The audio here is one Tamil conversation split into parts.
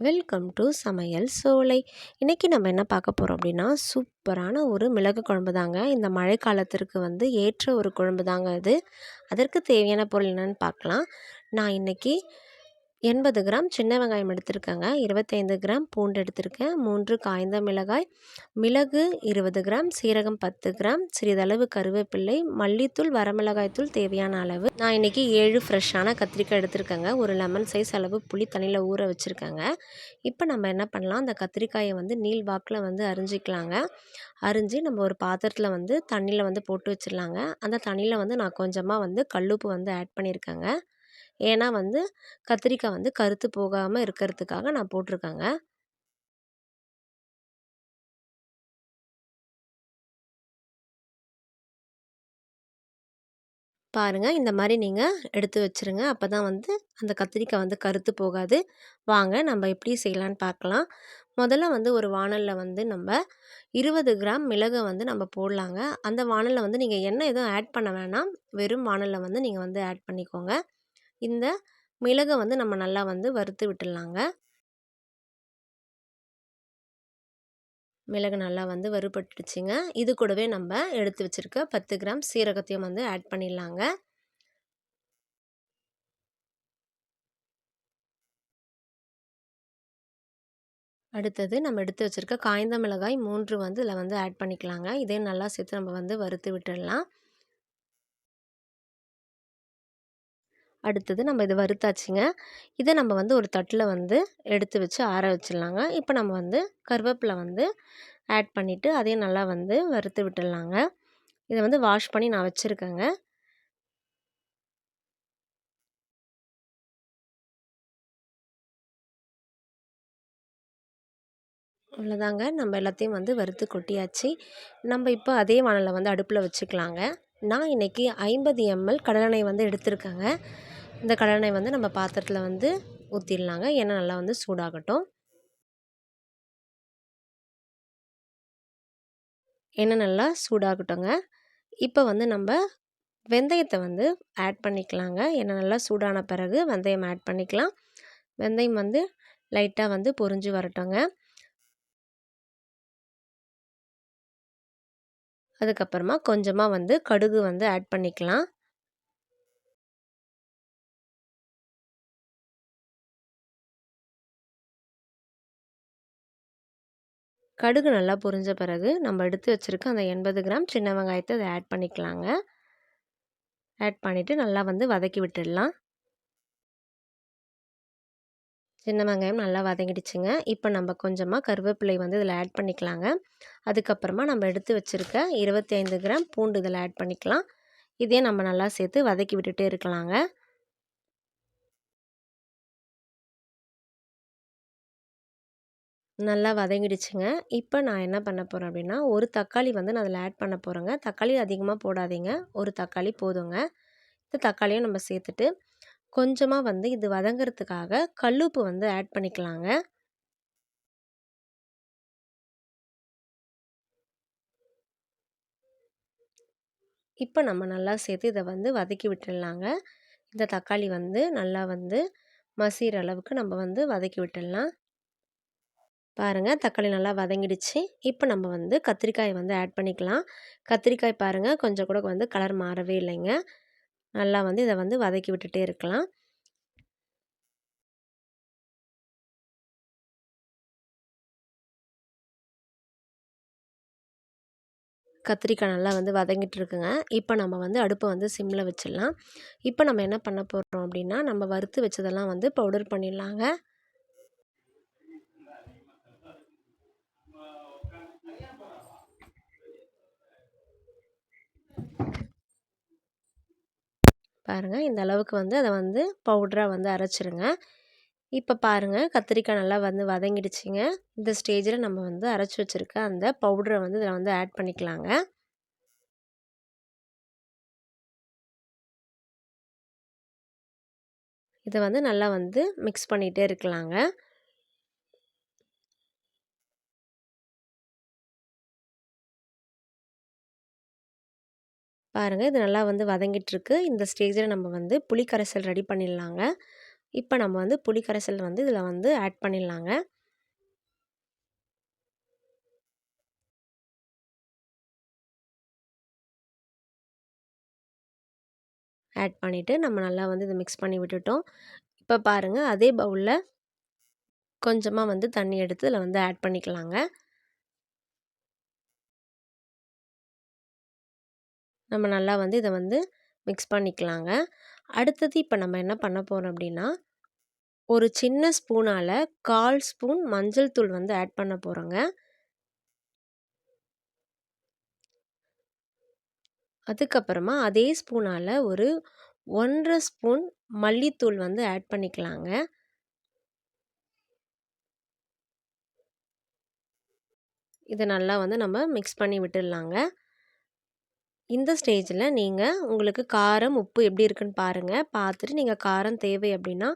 வெல்கம் டு சமையல் சோலை. இன்றைக்கி நம்ம என்ன பார்க்க போகிறோம் அப்படின்னா சூப்பரான ஒரு மிளகு குழம்பு தாங்க. இந்த மழை காலத்திற்கு வந்து ஏற்ற ஒரு குழம்பு தாங்க இது அதற்கு தேவையான பொருள் என்னென்னு பார்க்கலாம். நான் இன்றைக்கி எண்பது கிராம் சின்ன வெங்காயம் எடுத்திருக்கேங்க. இருபத்தைந்து கிராம் பூண்டு எடுத்திருக்கேன். மூன்று காய்ந்த மிளகாய் மிளகு இருபது கிராம் சீரகம் பத்து கிராம் சிறிதளவு கருவேப்பிள்ளை மல்லித்தூள் வரமிளகாய்த்தூள் தேவையான அளவு. நான் இன்றைக்கி ஏழு ஃப்ரெஷ்ஷான கத்திரிக்காய் எடுத்திருக்கேங்க. ஒரு லெமன் சைஸ் அளவு புளி தண்ணியில் ஊற வச்சுருக்கேங்க. இப்போ நம்ம என்ன பண்ணலாம்? அந்த கத்திரிக்காயை வந்து நீல் வாக்கில் வந்து அரிஞ்சிக்கலாங்க. அரிஞ்சு நம்ம ஒரு பாத்திரத்தில் வந்து தண்ணியில் வந்து போட்டு வச்சிடலாங்க அந்த தண்ணியில் வந்து நான் கொஞ்சமாக வந்து கல்லுப்பு வந்து ஆட் பண்ணியிருக்கேங்க ஏன்னா வந்து கத்திரிக்காய் வந்து கருத்து போகாமல் இருக்கிறதுக்காக நான் போட்டிருக்கேங்க. பாருங்கள் இந்த மாதிரி நீங்கள் எடுத்து வச்சுருங்க. அப்போ தான் வந்து அந்த கத்திரிக்காய் வந்து கருத்து போகாது. வாங்க நம்ம எப்படி செய்யலான்னு பார்க்கலாம். முதல்ல வந்து ஒரு வானலில் வந்து நம்ம இருபது கிராம் மிளகை வந்து நம்ம போடலாங்க. அந்த வானலில் வந்து நீங்கள் எண்ணெய் எதுவும் ஆட் பண்ண வேணாம். வெறும் வானலில் வந்து நீங்கள் வந்து ஆட் பண்ணிக்கோங்க. இந்த மிளகை வந்து நம்ம நல்லா வந்து வறுத்து விட்டுடலாங்க. மிளகு நல்லா வந்து வறுபட்டுடுச்சுங்க. இது கூடவே நம்ம எடுத்து வச்சுருக்க பத்து கிராம் சீரகத்தையும் வந்து ஆட் பண்ணிடலாங்க. அடுத்தது நம்ம எடுத்து வச்சுருக்க காய்ந்த மிளகாய் மூன்று வந்து இதில் வந்து ஆட் பண்ணிக்கலாங்க. இதையும் நல்லா சேர்த்து நம்ம வந்து வறுத்து விட்டுடலாம். அடுத்தது நம்ம இதை வறுத்தாச்சுங்க. இதை நம்ம வந்து ஒரு தட்டில் வந்து எடுத்து வச்சு ஆற வச்சிடலாங்க. இப்போ நம்ம வந்து கருவேப்பிலை வந்து ஆட் பண்ணிவிட்டு அதையும் நல்லா வந்து வறுத்து விட்டுடலாங்க. இதை வந்து வாஷ் பண்ணி நான் வச்சுருக்கேங்க. அவ்வளோதாங்க. நம்ம எல்லாத்தையும் வந்து வறுத்து கொட்டியாச்சு. நம்ம இப்போ அதே வானலை வந்து அடுப்பில் வச்சுக்கலாங்க. நான் இன்றைக்கி ஐம்பது எம்எல் கடலெண்ணெய் வந்து எடுத்திருக்கேங்க. இந்த கடலெண்ணெய் வந்து நம்ம பாத்திரத்தில் வந்து ஊற்றிடலாங்க எண்ணெய் நல்லா வந்து சூடாகட்டும். எண்ணெய் நல்லா சூடாகட்டுங்க. இப்போ வந்து நம்ம வெந்தயத்தை வந்து ஆட் பண்ணிக்கலாங்க. எண்ணெய் நல்லா சூடான பிறகு வெந்தயம் ஆட் பண்ணிக்கலாம். வெந்தயம் வந்து லைட்டாக வந்து பொறிஞ்சு வரட்டுங்க. அதுக்கப்புறமா கொஞ்சமாக வந்து கடுகு வந்து ஆட் பண்ணிக்கலாம். கடுகு நல்லா பொரிஞ்ச பிறகு நம்ம எடுத்து வச்சுருக்க அந்த எண்பது கிராம் சின்ன வெங்காயத்தை அதை ஆட் பண்ணிக்கலாங்க. ஆட் பண்ணிவிட்டு நல்லா வந்து வதக்கி விட்டுடலாம். சின்ன வெங்காயம் நல்லா வதங்கிடுச்சுங்க. இப்போ நம்ம கொஞ்சமாக கருவேப்பிலை வந்து இதில் ஆட் பண்ணிக்கலாங்க. அதுக்கப்புறமா நம்ம எடுத்து வச்சுருக்க இருபத்தி ஐந்து கிராம் பூண்டு இதில் ஆட் பண்ணிக்கலாம். இதே நம்ம நல்லா சேர்த்து வதக்கி விட்டுட்டே இருக்கலாங்க. நல்லா வதங்கிடுச்சுங்க. இப்போ நான் என்ன பண்ண போகிறேன் அப்படின்னா ஒரு தக்காளி வந்து நான் அதில் ஆட் பண்ண போகிறேங்க தக்காளி அதிகமாக போடாதீங்க. ஒரு தக்காளி போதுங்க. இந்த தக்காளியும் நம்ம சேர்த்துட்டு கொஞ்சமாக வந்து இது வதங்கிறதுக்காக கல்லுப்பு வந்து ஆட் பண்ணிக்கலாங்க. இப்போ நம்ம நல்லா சேர்த்து இதை வந்து வதக்கி விட்டுடலாங்க இந்த தக்காளி வந்து நல்லா வந்து மசிகிற அளவுக்கு நம்ம வந்து வதக்கி விட்டுடலாம் பாருங்கள் தக்காளி நல்லா வதங்கிடுச்சு. இப்போ நம்ம வந்து கத்திரிக்காயை வந்து ஆட் பண்ணிக்கலாம். கத்திரிக்காய் பாருங்கள் கொஞ்சம் கூட வந்து கலர் மாறவே இல்லைங்க. நல்லா வந்து இதை வந்து வதக்கி விட்டுட்டே இருக்கலாம். கத்திரிக்காய் நல்லா வந்து வதங்கிட்டு இருக்குங்க. இப்போ நம்ம வந்து அடுப்பை வந்து சிம்மில் வச்சிடலாம். இப்போ நம்ம என்ன பண்ண போகிறோம் அப்படின்னா நம்ம வறுத்து வச்சதெல்லாம் வந்து பவுடர் பண்ணிடலாங்க. பாருங்கள் இந்த அளவுக்கு வந்து அதை வந்து பவுட்ராக வந்து அரைச்சிருங்க. இப்போ பாருங்கள் கத்திரிக்காய் நல்லா வந்து வதங்கிடுச்சிங்க. இந்த ஸ்டேஜில் நம்ம வந்து அரைச்சி வச்சுருக்க அந்த பவுடரை வந்து இதில் வந்து ஆட் பண்ணிக்கலாங்க. இதை வந்து நல்லா வந்து மிக்ஸ் பண்ணிகிட்டே இருக்கலாங்க. பாருங்கள் இது நல்லா வந்து வதங்கிட்டுருக்கு. இந்த ஸ்டேஜில் நம்ம வந்து புளி கரைசல் ரெடி பண்ணிடலாங்க. இப்போ நம்ம வந்து புளி கரைசல் வந்து இதில் வந்து ஆட் பண்ணிடலாங்க. ஆட் பண்ணிவிட்டு நம்ம நல்லா வந்து இதை மிக்ஸ் பண்ணி விட்டுட்டோம். இப்போ பாருங்கள் அதே பவுலில் கொஞ்சமாக வந்து தண்ணி எடுத்து இதில் வந்து ஆட் பண்ணிக்கலாங்க. நம்ம நல்லா வந்து இதை வந்து மிக்ஸ் பண்ணிக்கலாங்க. அடுத்தது இப்போ நம்ம என்ன பண்ண போகிறோம் அப்படின்னா ஒரு சின்ன ஸ்பூனால் கால் ஸ்பூன் மஞ்சள் தூள் வந்து ஆட் பண்ண போகிறோங்க அதுக்கப்புறமா அதே ஸ்பூனால் ஒரு ஒன்றரை ஸ்பூன் மல்லித்தூள் வந்து ஆட் பண்ணிக்கலாங்க. இதை நல்லா வந்து நம்ம மிக்ஸ் பண்ணி விட்டுடலாங்க. இந்த ஸ்டேஜில் நீங்கள் உங்களுக்கு காரம் உப்பு எப்படி இருக்குன்னு பாருங்கள் பார்த்துட்டு நீங்கள் காரம் தேவை அப்படின்னா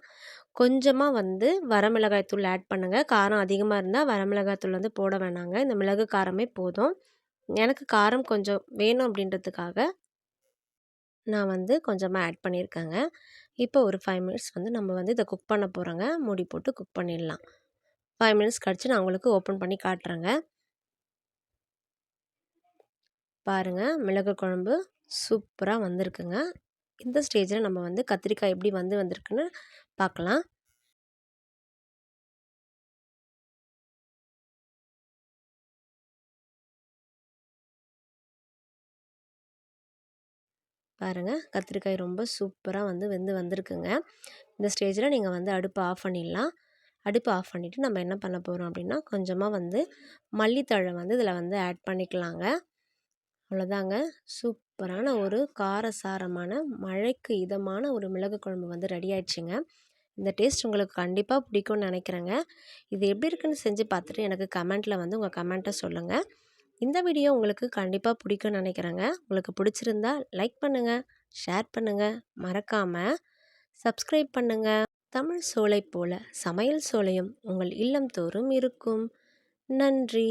கொஞ்சமாக வந்து வரமிளகாய் தூள் ஆட் பண்ணுங்கள் காரம் அதிகமாக இருந்தால் வரமிளகாய் தூள் வந்து போட வேணாங்க. இந்த மிளகு காரமே போதும். எனக்கு காரம் கொஞ்சம் வேணும் அப்படின்றதுக்காக நான் வந்து கொஞ்சமாக ஆட் பண்ணியிருக்கேங்க. இப்போ ஒரு ஃபைவ் மினிட்ஸ் வந்து நம்ம வந்து இதை குக் பண்ண போகிறோங்க மூடி போட்டு குக் பண்ணிடலாம். ஃபைவ் மினிட்ஸ் கழித்து நான் உங்களுக்கு ஓப்பன் பண்ணி காட்டுறேங்க. பாருங்கள் மிளகு குழம்பு சூப்பராக வந்திருக்குங்க. இந்த ஸ்டேஜில் நம்ம வந்து கத்திரிக்காய் எப்படி வந்து வந்திருக்குன்னு பார்க்கலாம் பாருங்கள் கத்திரிக்காய் ரொம்ப சூப்பராக வந்து வெந்து வந்திருக்குங்க. இந்த ஸ்டேஜில் நீங்கள் வந்து அடுப்பை ஆஃப் பண்ணிடலாம். அடுப்பு ஆஃப் பண்ணிவிட்டு நம்ம என்ன பண்ண போகிறோம் அப்படின்னா கொஞ்சமாக வந்து மல்லித்தழை வந்து இதில் வந்து ஆட் பண்ணிக்கலாங்க. அவ்வளோதாங்க. சூப்பரான ஒரு காரசாரமான மழைக்கு இதமான ஒரு மிளகு குழம்பு வந்து ரெடி ஆயிடுச்சுங்க. இந்த டேஸ்ட் உங்களுக்கு கண்டிப்பாக பிடிக்கும்னு நினைக்கிறேங்க. இது எப்படி இருக்குன்னு செஞ்சு பார்த்துட்டு எனக்கு கமெண்ட்டில் வந்து உங்கள் கமெண்ட்டை சொல்லுங்கள் இந்த வீடியோ உங்களுக்கு கண்டிப்பாக பிடிக்கும்னு நினைக்கிறேங்க. உங்களுக்கு பிடிச்சிருந்தா லைக் பண்ணுங்கள் ஷேர் பண்ணுங்கள் மறக்காமல் சப்ஸ்கிரைப் பண்ணுங்கள் தமிழ் சோலை போல சமையல் சோலையும் உங்கள் இல்லம் தோறும் இருக்கும். நன்றி.